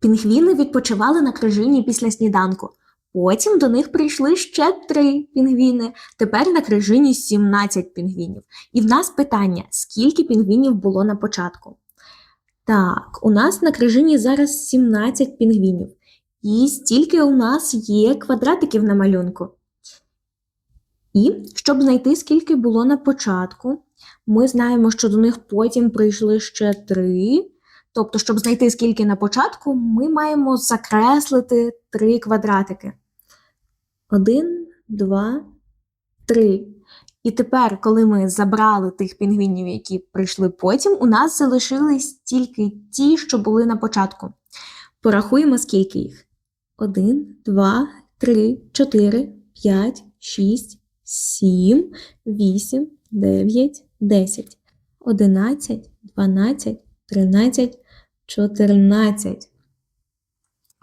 Пінгвіни відпочивали на крижині після сніданку. Потім до них прийшли ще три пінгвіни. Тепер на крижині 17 пінгвінів. І в нас питання: скільки пінгвінів було на початку? Так, у нас на крижині зараз 17 пінгвінів. І стільки у нас є квадратиків на малюнку. І щоб знайти, скільки було на початку, ми знаємо, що до них потім прийшли ще три. Тобто, щоб знайти скільки на початку, ми маємо закреслити три квадратики. Один, два, три. І тепер, коли ми забрали тих пінгвінів, які прийшли потім, у нас залишились тільки ті, що були на початку. Порахуємо, скільки їх. Один, два, три, чотири, п'ять, шість, сім, вісім, дев'ять, десять, одинадцять, дванадцять, тринадцять, чотирнадцять.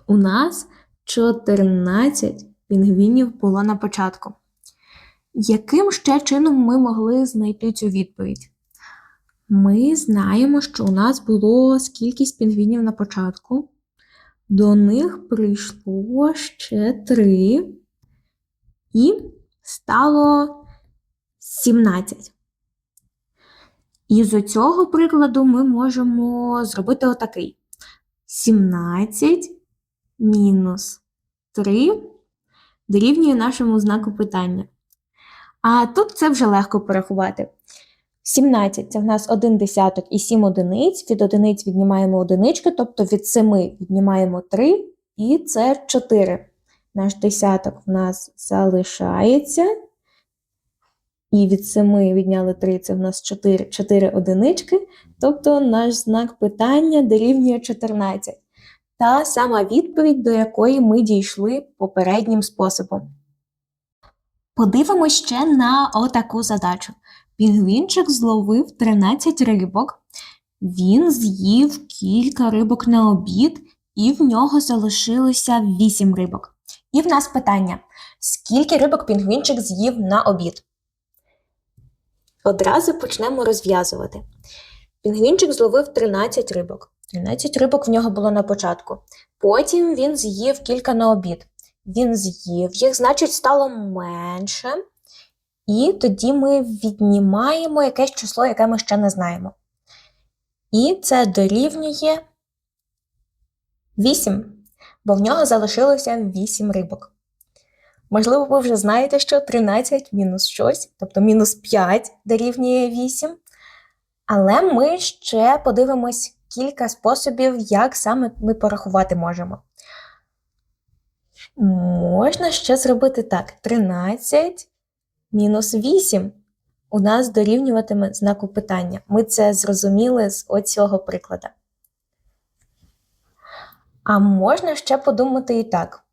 У нас 14 пінгвінів було на початку. Яким ще чином ми могли знайти цю відповідь? Ми знаємо, що у нас було скількись пінгвінів на початку. До них прийшло ще три. І стало 17. І з цього прикладу ми можемо зробити отакий: 17 мінус 3 дорівнює нашому знаку питання. А тут це вже легко порахувати. 17 це в нас 1 десяток і 7 одиниць. Від одиниць віднімаємо одинички, тобто від 7 віднімаємо 3, і це 4. Наш десяток в нас залишається. І від 7 відняли 3, це в нас 4, 4 одинички. Тобто наш знак питання дорівнює 14. Та сама відповідь, до якої ми дійшли попереднім способом. Подивимось ще на отаку задачу. Пінгвінчик зловив 13 рибок. Він з'їв кілька рибок на обід, і в нього залишилося 8 рибок. І в нас питання: скільки рибок пінгвінчик з'їв на обід? Одразу почнемо розв'язувати. Пінгвінчик зловив 13 рибок. 13 рибок в нього було на початку. Потім він з'їв кілька на обід. Він з'їв їх, значить, стало менше. І тоді ми віднімаємо якесь число, яке ми ще не знаємо. І це дорівнює 8, бо в нього залишилося 8 рибок. Можливо, ви вже знаєте, що 13 мінус щось, тобто мінус 5 дорівнює 8. Але ми ще подивимось кілька способів, як саме ми порахувати можемо. Можна ще зробити так: 13 мінус 8 у нас дорівнюватиме знаку питання. Ми це зрозуміли з оцього прикладу. А можна ще подумати і так: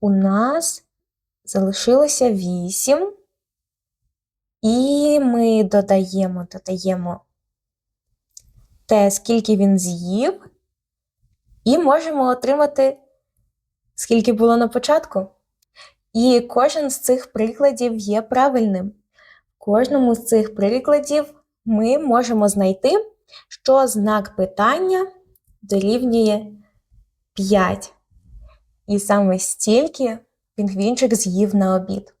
у нас залишилося 8, і ми додаємо, додаємо те, скільки він з'їв, і можемо отримати, скільки було на початку. І кожен з цих прикладів є правильним. В кожному з цих прикладів ми можемо знайти, що знак питання дорівнює 5. І саме стільки пінгвінчик з'їв на обід.